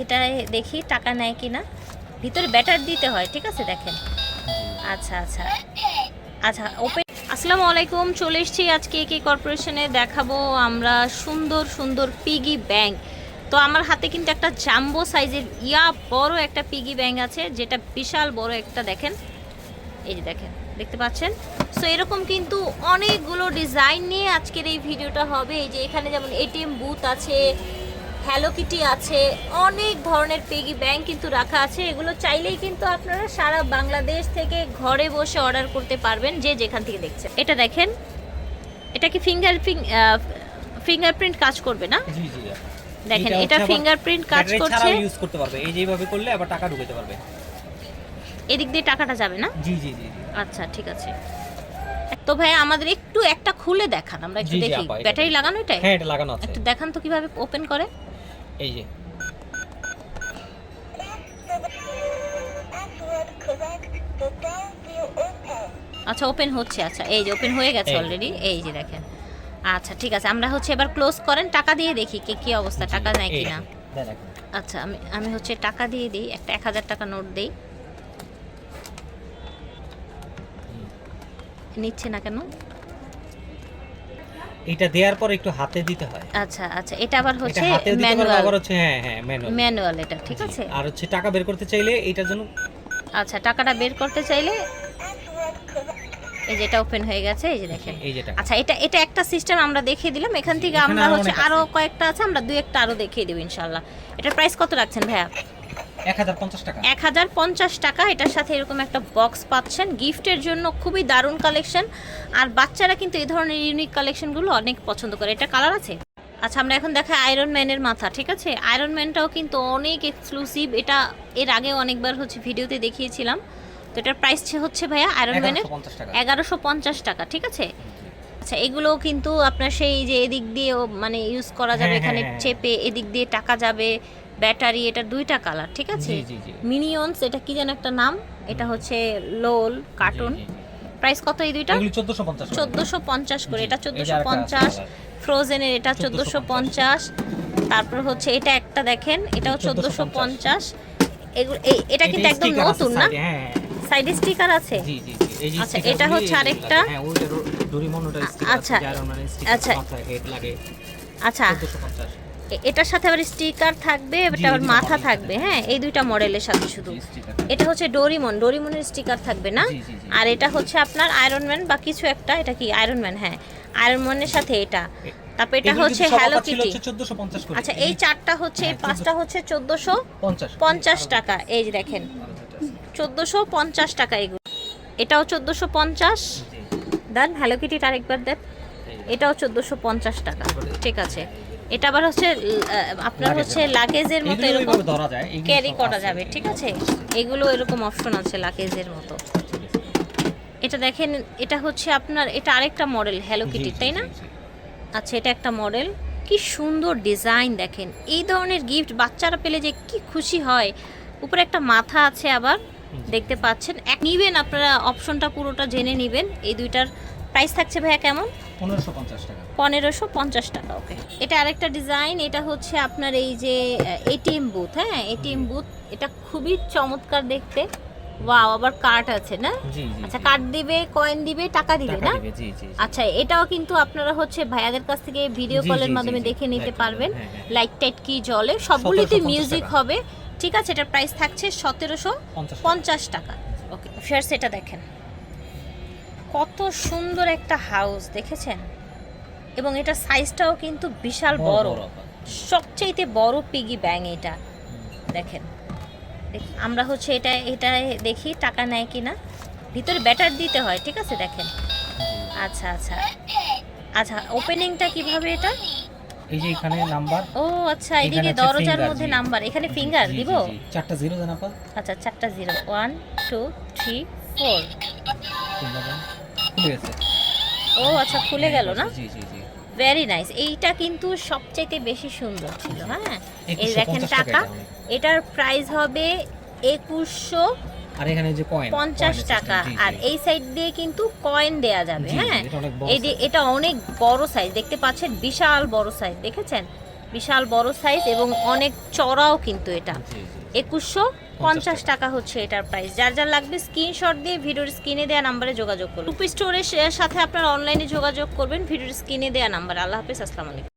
এটা দেখি টাকা নেয় কি না ভিতরে ব্যাটার দিতে হয়, ঠিক আছে দেখেন। আচ্ছা আচ্ছা। আচ্ছা ওপেন আসসালামু আলাইকুম, চলে এসেছি আজকে কে কর্পোরেশনে দেখাবো আমরা সুন্দর সুন্দর পিগি ব্যাংক তো আমার হাতে কিন্তু একটা জাম্বো সাইজের ইয়া বড় একটা পিগি ব্যাংক আছে, যেটা বিশাল বড় একটা দেখেন। এই যে দেখেন, দেখতে পাচ্ছেন? সো এরকম কিন্তু অনেকগুলো ডিজাইন নিয়ে আজকের এই ভিডিওটা হবে। এই যে এখানে যেমন এটিএম বুথ আছে হ্যালো কিটি আছে অনেক ধরনের পেগি ব্যাংক কিন্তু রাখা আছে। এগুলো চাইলেই কিন্তু আপনারা সারা বাংলাদেশ থেকে ঘরে বসে অর্ডার করতে পারবেন যে যেখান থেকে দেখছেন। এটা দেখেন এটা কি ফিঙ্গার ফিঙ্গারপ্রিন্ট কাজ করবে না? জি জি দেখেন এটা এটা ফিঙ্গারপ্রিন্ট কাজ করছে। ইউজ করতে পারবে। এই যেভাবে করলে আবার টাকা ঢুকাতে পারবে। এদিক দিয়ে টাকাটা যাবে না? জি জি জি আচ্ছা ঠিক আছে। তো ভাই আমাদের একটু একটা খুলে দেখান। আমরা একটু দেখি। ব্যাটারি লাগানো এটাই? হ্যাঁ এটা লাগানো আছে। একটু দেখান তো কীভাবে ওপেন করে। এই যে। আচ্ছা ওপেন হচ্ছে আচ্ছা। এই যে ওপেন হয়ে গেছে অলরেডি এই যে দেখেন। আচ্ছা ঠিক আছে। আমরা হচ্ছে এবার ক্লোজ করেন টাকা দিয়ে দেখি কে কি অবস্থা টাকা নেয় এই কিনা। আচ্ছা আমি আমি হচ্ছে টাকা দিয়ে দিই একটা এক হাজার টাকা নোট দিই। নিচ্ছে না কেন? এটা দেওয়ার পর একটু হাতে দিতে হয়। আচ্ছা আচ্ছা এটা আবার হচ্ছে ম্যানুয়াল আবার হচ্ছে হ্যাঁ হ্যাঁ ম্যানুয়াল ম্যানুয়াল এটা ঠিক আছে? আর হচ্ছে টাকা বের করতে চাইলে এটার জন্য আচ্ছা টাকাটা বের করতে চাইলে এই যে এটা ওপেন হয়ে গেছে এই যে দেখেন। এই যেটা। আচ্ছা এটা এটা একটা সিস্টেম আমরা দেখিয়ে দিলাম। এখান থেকে আমরা হচ্ছে আরও কয়েকটা আছে আমরা দুই একটা আরও দেখিয়ে দেবো ইনশাল্লাহ এটার প্রাইস কত রাখছেন ভাইয়া? এক হাজার পঞ্চাশ টাকা। এটার সাথে এরকম একটা বক্স পাচ্ছেন। গিফটের জন্য খুবই দারুণ কালেকশন আর বাচ্চারা কিন্তু এই ধরনের ইউনিক কালেকশনগুলো অনেক পছন্দ করে। এটা কালার আছে? আচ্ছা আমরা এখন দেখাই আয়রন ম্যানের মাথা ঠিক আছে? আয়রন ম্যানটাও কিন্তু অনেক এক্সক্লুসিভ এটা এর আগেও অনেকবার হচ্ছে ভিডিওতে দেখিয়েছিলাম। তো এটার প্রাইস হচ্ছে ভাইয়া আয়রন ম্যানের এগারোশো পঞ্চাশ টাকা। ঠিক আছে? আচ্ছা এগুলো কিন্তু আপনার সেই যে এদিক দিয়েও মানে ইউজ করা যাবে হ্যাঁ, এখানে হ্যাঁ, হ্যাঁ। চেপে এদিক দিয়ে টাকা যাবে। ব্যাটারি এটা দুইটা কালার ঠিক আছে? মিনিয়ন্স এটা কি যেন একটা নাম? এটা হচ্ছে লোল কার্টুন। প্রাইস কত এই দুইটা চোদ্দশো পঞ্চাশ করে। এটা চোদ্দোশো পঞ্চাশ। ফ্রোজেনের এটা চোদ্দোশো 1450 পঞ্চাশ। তারপর হচ্ছে এটা একটা দেখেন এটাও চোদ্দোশো 1450 পঞ্চাশ। এগুলো এটা কিন্তু একদম নতুন না? side হ্যাঁ হ্যাঁ। সাইডে স্টিকার আছে? জি জি জি। আচ্ছা, এটা হচ্ছে আরেকটা। হ্যাঁ আচ্ছা, আছে আচ্ছা। আচ্ছা। 1450 এ- এটার সাথে আবার স্টিকার থাকবে এটা আবার মাথা থাকবে। হ্যাঁ? এই দুইটা মডেলের সাথে শুধু। এটা হচ্ছে ডোরিমন। ডোরিমনের স্টিকার থাকবে না। আর এটা হচ্ছে আপনার আয়রন ম্যান বা কিছু একটা এটা কি আয়রন ম্যান? হ্যাঁ। আয়রন ম্যানের সাথে এটা। তারপর এটা হচ্ছে হ্যালো কিটি হচ্ছে 1450 করে। আচ্ছা এই চারটা হচ্ছে এই হ্যাঁ, পাঁচটা হচ্ছে চোদ্দোশো পঞ্চাশ টাকা। এই যে দেখেন। চোদ্দোশো পঞ্চাশ টাকা এগুলো। এটাও চোদ্দোশো পঞ্চাশ। দেন হ্যালো কিটির আরেকবার দেন। এটাও চোদ্দোশো পঞ্চাশ টাকা। ঠিক আছে। এটা আবার হচ্ছে আপনার হচ্ছে লাগেজের মতো। এরকম ধরা যায় ক্যারি করা যাবে ঠিক আছে? এগুলো এরকম অপশন আছে লাগেজের মতো। এটা দেখেন এটা হচ্ছে আপনার এটা আরেকটা মডেল হ্যালো জি, কিটির তাই না। আচ্ছা এটা একটা মডেল কি সুন্দর ডিজাইন দেখেন। এই ধরনের গিফট বাচ্চারা পেলে যে কি খুশি হয়। উপরে একটা মাথা আছে আবার দেখতে পাচ্ছেন। এক নিবেন আপনারা অপশনটা পুরোটা জেনে নেবেন। এই দুইটার প্রাইস থাকছে ভাইয়া কেমন? 1550 টাকা। পনেরোশো পঞ্চাশ টাকা ওকে এটা আরেকটা ডিজাইন এটা হচ্ছে আপনার এই যে এটিএম বুথ হ্যাঁ? এটিএম বুথ এটা খুবই চমৎকার দেখতে। ওয়াও আবার কার্ড আছে না? আচ্ছা কার্ড দিবে কয়েন দিবে টাকা দিবে না। আচ্ছা এটাও কিন্তু আপনারা হচ্ছে ভাইয়াদের কাছ থেকে ভিডিও কলের মাধ্যমে। দেখে নিতে পারবেন। হ্যাঁ, হ্যাঁ। লাইট টাইট কি জলে সবগুলিতে মিউজিক হবে। ঠিক আছে এটার প্রাইস থাকছে সতেরোশো পঞ্চাশ টাকা। ওকে ফেয়ার সেটা দেখেন। কত সুন্দর একটা হাউস দেখেছেন? এবং এটা সাইজটাও কিন্তু বিশাল বড় সবচাইতে বড় পিগি ব্যাং এটা। দেখেন। আমরা হচ্ছে এটা এটা দেখি টাকা নেয় কিনা। ভিতরে ব্যাটার দিতে হয় ঠিক আছে? দেখেন। আচ্ছা আচ্ছা। আচ্ছা ওপেনিংটা কীভাবে এটা? এই যে এখানে নাম্বার ও আচ্ছা এদিকে দরজার মধ্যে নাম্বার এখানে ফিঙ্গার দিব? চারটা জিরো দেন আপা আচ্ছা চারটা zero one two three four ও আচ্ছা খুলে গেল না? জি জি জি। ভেরি নাইস এইটা কিন্তু সবচাইতে বেশি সুন্দর ছিল হ্যাঁ? এই দেখেন টাকা। এটার প্রাইস হবে একুশশো আর এখানে যে কয়েন পঞ্চাশ টাকা। আর এই সাইড দিয়ে কিন্তু কয়েন দেয়া যাবে হ্যাঁ? এটা অনেক বড় এই দিয়ে- এটা অনেক বড় সাইজ দেখতে পাচ্ছেন বিশাল বড় সাইজ দেখেছেন? বিশাল বড় সাইজ এবং অনেক চড়াও কিন্তু এটা। একুশশো পঞ্চাশ টাকা। হচ্ছে এটার প্রাইস যার যার লাগবে স্ক্রিনশট দিয়ে ভিডিওর স্ক্রিনে দেওয়া নাম্বারে যোগাযোগ করুন। রুপি স্টোরের সাথে আপনারা অনলাইনে যোগাযোগ করবেন ভিডিওর স্ক্রিনে দেওয়া নাম্বার আল্লাহ হাফিজ আসসালামু আলাইকুম।